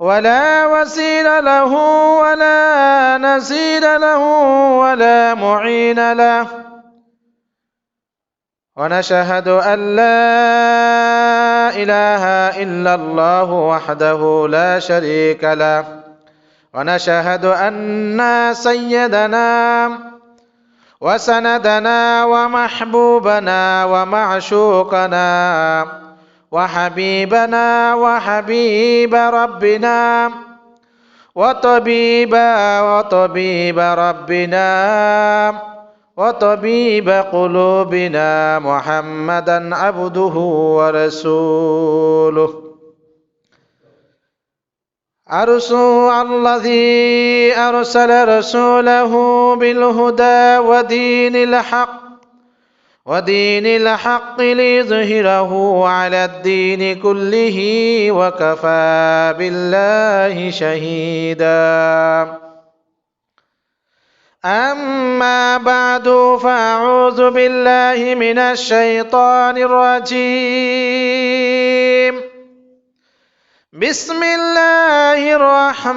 ولا وسيل له ولا نزيد له ولا معين له. ونشهد أن لا إله إلا الله وحده لا شريك له. ونشهد أن سيدنا وسندنا ومحبوبنا ومعشوقنا وحبيبنا وحبيب ربنا وطبيب وطبيب ربنا وطبيب قلوبنا محمدا عبده ورسوله. أرسل الذي أرسل رسوله بالهدى ودين الحق ودين الحق ليظهره على الدين كله وكفى بالله شهيدا. أما بعد فأعوذ بالله من الشيطان الرجيم. بسم الله الرحمن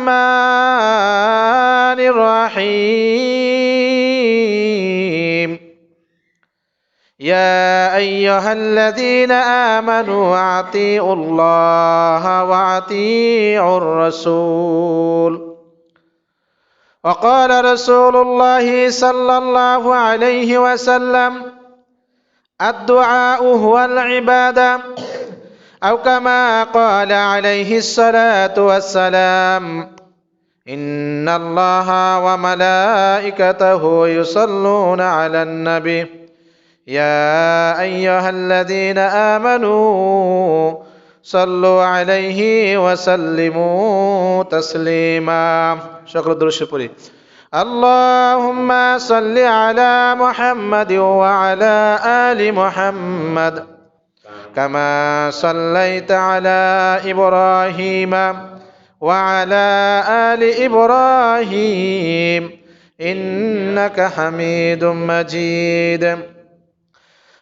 الرحيم. يا أيها الذين آمنوا أطيعوا الله وأطيعوا الرسول. وقال رسول الله صلى الله عليه وسلم الدعاء هو العبادة أو كما قال عليه الصلاة والسلام إن الله وملائكته يصلون على النبي. يا أيها الذين آمنوا صلوا عليه وسلموا تسليما. شكرا درش پوری اللهم صل على محمد وعلى آل محمد. كما صليت على إبراهيم وعلى آل إبراهيم. إنك حميد مجيد.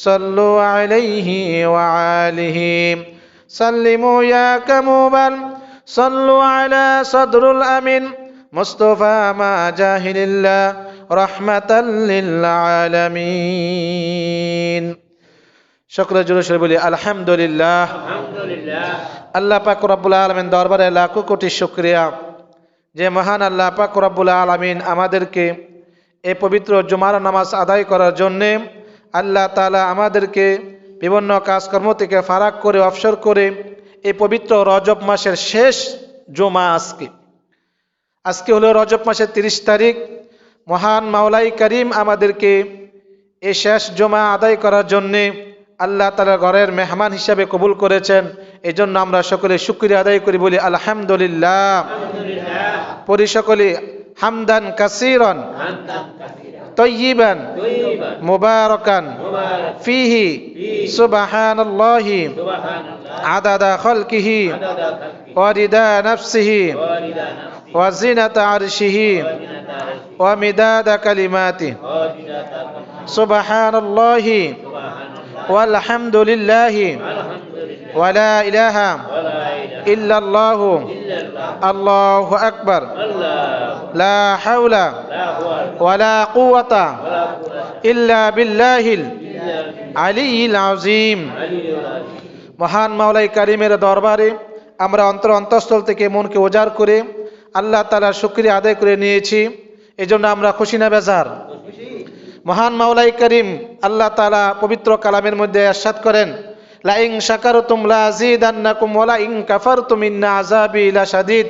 صلوا عليه وعاله سلموا يا كموبا صلوا على صدر الأمين مصطفى ما جاهل الله رحمة للعالمين شكرا جل বলি আলহামদুলিল্লাহ আল্লাহ পাক রব্বুল আলমিন দরবারে লাখো কোটি শুক্রিয়া যে মহান আল্লাহ পাক রব্বুল আলমিন আমাদেরকে এই পবিত্র জুমার নামাজ আদায় করার জন্যে আল্লাহ তালা আমাদেরকে বিভিন্ন কাজকর্ম থেকে ফারাক করে অবসর করে এই পবিত্র রজব মাসের শেষ জমা আজকে। আজকে হলো রজব মাসের তিরিশ তারিখ। মহান মাওলাই করিম আমাদেরকে এই শেষ জমা আদায় করার জন্যে আল্লাহ তালা ঘরের মেহমান হিসাবে কবুল করেছেন। এই জন্য আমরা সকলে শুক্রিয়া আদায় করি বলি আলহামদুলিল্লাহ। পরি সকলে হামদান কাসিরন। طيبا مباركا فيه سبحان الله عدد خلقه ورداء نفسه وزنة عرشه ومداد كلماته. سبحان الله والحمد لله. ولا إله إلا الله. الله. أكبر. লা হাওলা ওয়ালা কুওয়াতা ইল্লা বিল্লাহিল আলিয়্যিল আযীম। মহান মাওলাই কারিমের দরবারে আমরা অন্তর অন্তঃস্থল থেকে মনকে উজাড় করে আল্লাহ তালার শুক্রিয়া আদায় করে নিয়েছি। এজন্য আমরা খুশি না বেজার? মহান মাওলাই করিম আল্লাহ তালা পবিত্র কালামের মধ্যে আশ্বাদ করেন লাইং সাকার শাকারতুম লাজিদান্নাকুম ওয়ালা ইং কাফারতুম ইন্না আযাবি লাশাদীদ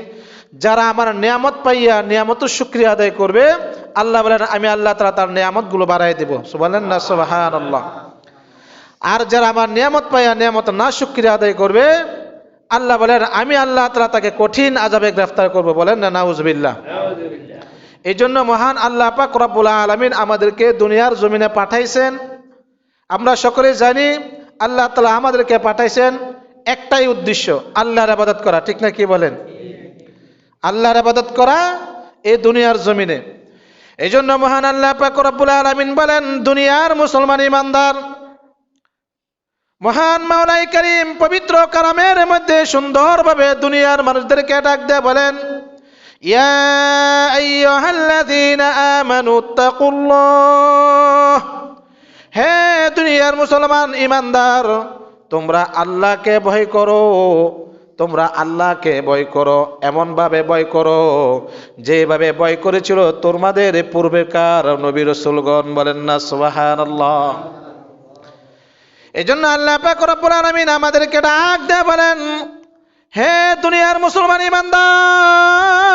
যারা আমার নিয়ামত পাইয়া নিয়ামত শুক্রিয়া আদায় করবে, আল্লাহ বলেন, আমি আল্লাহ তাআলা তার নিয়ামতগুলো বাড়াই দেব। সুবহানাল্লাহ সুবহানাল্লাহ। আর যারা আমার নিয়ামত পাইয়া নিয়ামত না শুক্রিয়া আদায় করবে, আল্লাহ বলেন, আমি আল্লাহ তাআলা তাকে কঠিন আজাবে গ্রেফতার করব বলেন না, নাউজুবিল্লাহ। এই জন্য মহান আল্লাহ পাক রব্বুল আলমিন আমাদেরকে দুনিয়ার জমিনে পাঠাইছেন। আমরা সকলে জানি, আল্লাহ তালা আমাদেরকে পাঠাইছেন একটাই উদ্দেশ্য, আল্লাহর আবাদত করা। ঠিক না কি বলেন? আল্লাহর আবাদত করা এ দুনিয়ার জমিনে। এই জন্য মহান আল্লাহ পাকুল আলমিন বলেন, দুনিয়ার মুসলমান ইমানদার মহান মাওলাই করিম পবিত্র কারামের মধ্যে সুন্দরভাবে দুনিয়ার মানুষদেরকে ডাক দেয় বলেন, ইয়া হে দুনিয়ার মুসলমান ইমানদার তোমরা আল্লাহকে ভয় করো। তোমরা আল্লাহকে ভয় করো, এমনভাবে ভয় করো, যেভাবে ভয় করেছিল তোমাদের পূর্বেকার নবী রসুলগণ বলেন না সুবাহান আল্লাহ এই জন্য আল্লাহ পাক রব্বুল আমাদেরকে ডাক দেয় বলেন, হে দুনিয়ার মুসলমান ইমানদার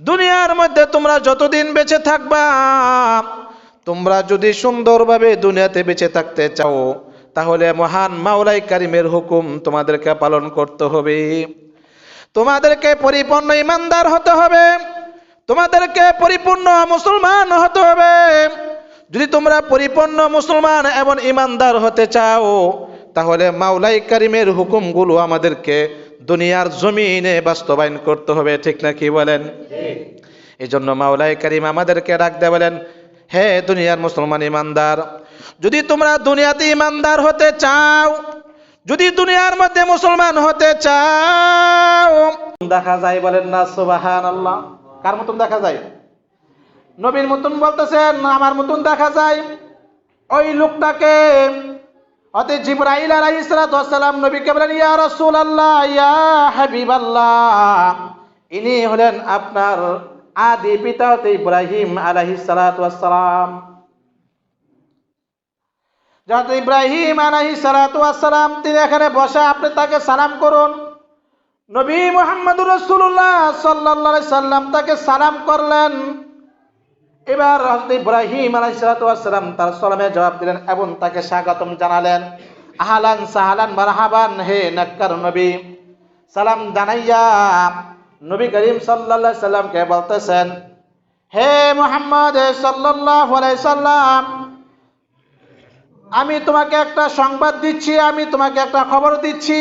দুনিয়ার মধ্যে তোমরা যতদিন বেঁচে থাকবা, তোমরা যদি সুন্দরভাবে দুনিয়াতে বেঁচে থাকতে চাও তাহলে মহান মাওলাই কারিমের হুকুম তোমাদেরকে পালন করতে হবে। তোমাদেরকে পরিপূর্ণ ইমানদার হতে হবে। তোমাদেরকে পরিপূর্ণ মুসলমান হতে হবে। যদি তোমরা পরিপূর্ণ মুসলমান এবং ইমানদার হতে চাও তাহলে মাওলাই কারিমের হুকুমগুলো আমাদেরকে দুনিয়ার জমিনে বাস্তবায়ন করতে হবে ঠিক না কি বলেন? এই জন্য মাওলাই কারিম আমাদেরকে ডাকতে বলেন হে দুনিয়ার মুসলমান ইমানদার যদি তোমরা দুনিয়াতে ইমানদার হতে চাও, যদি দুনিয়ার মধ্যে মুসলমান হতে চাও। দেখা যায় বলেন না সুবাহান আল্লাহ কার মতন দেখা যায়? নবীর মতন বলতেছেন, আমার মতন দেখা যায়। ওই লোকটাকে অতে জিব্রাইল আলাইহিস ওয়াসসালাম নবীকে বলেন, ইয়া রাসূলুল্লাহ, ইয়া হাবিবাল্লাহ। ইনি হলেন আপনার আদি পিতা হতে ইব্রাহিম আলাইহিস ওয়াসসালাম যাতে ইব্রাহিম আলাইহিস সালাতু ওয়াসসালাম তিনি এখানে বসে আপনি তাকে সালাম করুন। নবী মুহাম্মদুর রাসূলুল্লাহ সাল্লাল্লাহু আলাইহি সাল্লাম তাকে সালাম করলেন। এবার হযরত ইব্রাহিম আলাইহিস সালাম তার সালামে জবাব দিলেন এবং তাকে স্বাগতম জানালেন। আহলান সাহালান মারহাবান, হে নক্কর নবী। সালাম জানাইয়া নবী করিম আলাইহি সাল্লামকে বলতেছেন, হে মোহাম্মদ আলাইহি সাল্লাম আমি তোমাকে একটা সংবাদ দিচ্ছি, আমি তোমাকে একটা খবর দিচ্ছি।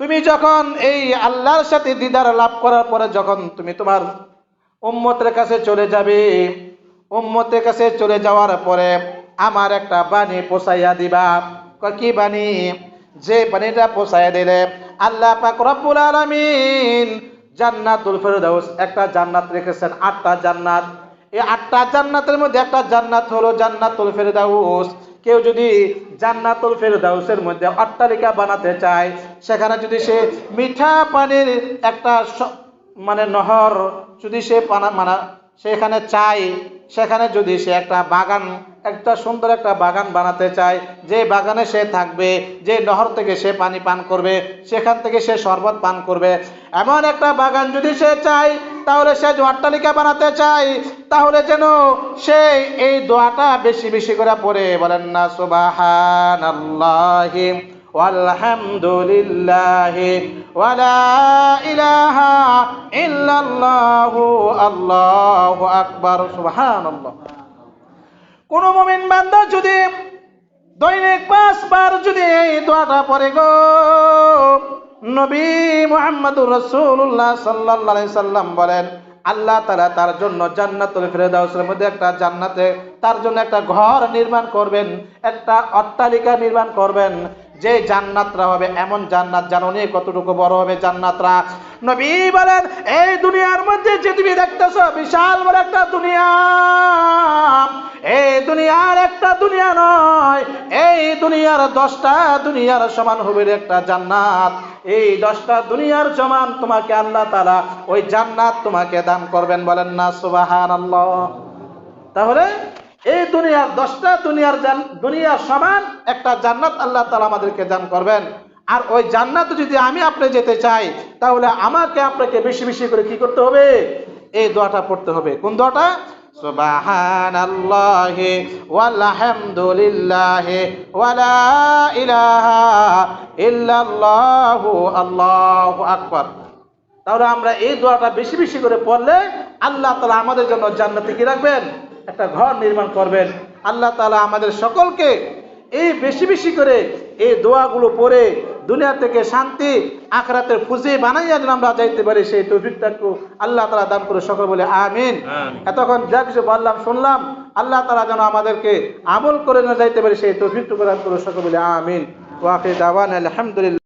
তুমি যখন এই আল্লাহর সাথে দিদার লাভ করার পরে যখন তুমি তোমার উম্মতের কাছে চলে যাবে, উম্মতের কাছে চলে যাওয়ার পরে আমার একটা বাণী পোষাইয়া দিবা। কি বাণী? যে বাণীটা পোষাইয়া দিলে আল্লাহ পাক রব্বুল আলামিন জান্নাতুল ফেরদাউস, একটা জান্নাত রেখেছেন, আটটা জান্নাত। এই আটটা জান্নাতের মধ্যে একটা জান্নাত হলো জান্নাতুল ফেরদাউস। কেউ যদি জান্নাতুল ফেরদাউসের মধ্যে অট্টালিকা বানাতে চায়, সেখানে যদি সে মিঠা পানির একটা মানে নহর যদি সে পানা, মানা সেখানে চায়, সেখানে যদি সে একটা বাগান, একটা সুন্দর একটা বাগান বানাতে চায়, যে বাগানে সে থাকবে, যে নহর থেকে সে পানি পান করবে, সেখান থেকে সে শরবত পান করবে। এমন একটা বাগান যদি সে চায় তাহলে সে যে অট্টালিকা বানাতে চায় তাহলে যেন সে এই দোয়াটা বেশি বেশি করে পড়ে বলেন না সুবাহান والحمد لله ولا إله إلا الله الله أكبر سبحان الله কোন মুমিন বান্দা যদি দৈনিক পাঁচবার যদি এই দোয়াটা পড়ে গো নবী মোহাম্মদুর রাসূলুল্লাহ সাল্লাল্লাহু আলাইহি সাল্লাম বলেন, আল্লাহ তালা তার জন্য জান্নাতুল ফেরদাউসের মধ্যে একটা জান্নাতে তার জন্য একটা ঘর নির্মাণ করবেন, একটা অট্টালিকা নির্মাণ করবেন যে জান্নাতরা হবে, এমন জান্নাত জানো নি কতটুকু বড় হবে জান্নাতরা। নবী বলেন, এই দুনিয়ার মধ্যে যে তুমি দেখতেছ, বিশাল বড় একটা দুনিয়া। এই দুনিয়ার একটা দুনিয়া নয়, এই দুনিয়ার দশটা দুনিয়ার সমান হবে একটা জান্নাত। এই দশটা দুনিয়ার সমান তোমাকে আল্লাহ তালা ওই জান্নাত তোমাকে দান করবেন বলেন না সুবাহান তাহলে এই দুনিয়ার দশটা দুনিয়ার দুনিয়ার সমান একটা জান্নাত আল্লাহ তালা আমাদেরকে দান করবেন। আর ওই জান্নাত যদি আমি আপনি যেতে চাই, তাহলে আমাকে আপনাকে বেশি বেশি করে কি করতে হবে? এই দোয়াটা পড়তে হবে। কোন দোয়াটা? সুবহানাল্লাহি ওয়ালহামদুলিল্লাহি ওয়ালা ইলাহা ইল্লাল্লাহু আল্লাহু আকবার। তাহলে আমরা এই দোয়াটা বেশি বেশি করে পড়লে আল্লাহ তালা আমাদের জন্য জান্নাতে কি রাখবেন? একটা ঘর নির্মাণ করবেন। আল্লাহ তালা আমাদের সকলকে এই বেশি বেশি করে এই দোয়াগুলো পড়ে দুনিয়া থেকে শান্তি আখরাতের পুঁজি বানাইয়া যেন আমরা যাইতে পারি সেই তৌফিকটা একটু আল্লাহ তালা দান করে সকল বলে আমিন। এতক্ষণ যা কিছু বললাম শুনলাম আল্লাহ তালা যেন আমাদেরকে আমল করে না যাইতে পারি সেই তৌফিকটুকু দান করে সকল বলে আমিন। ওয়াকি দাওয়ান আলহামদুলিল্লাহ।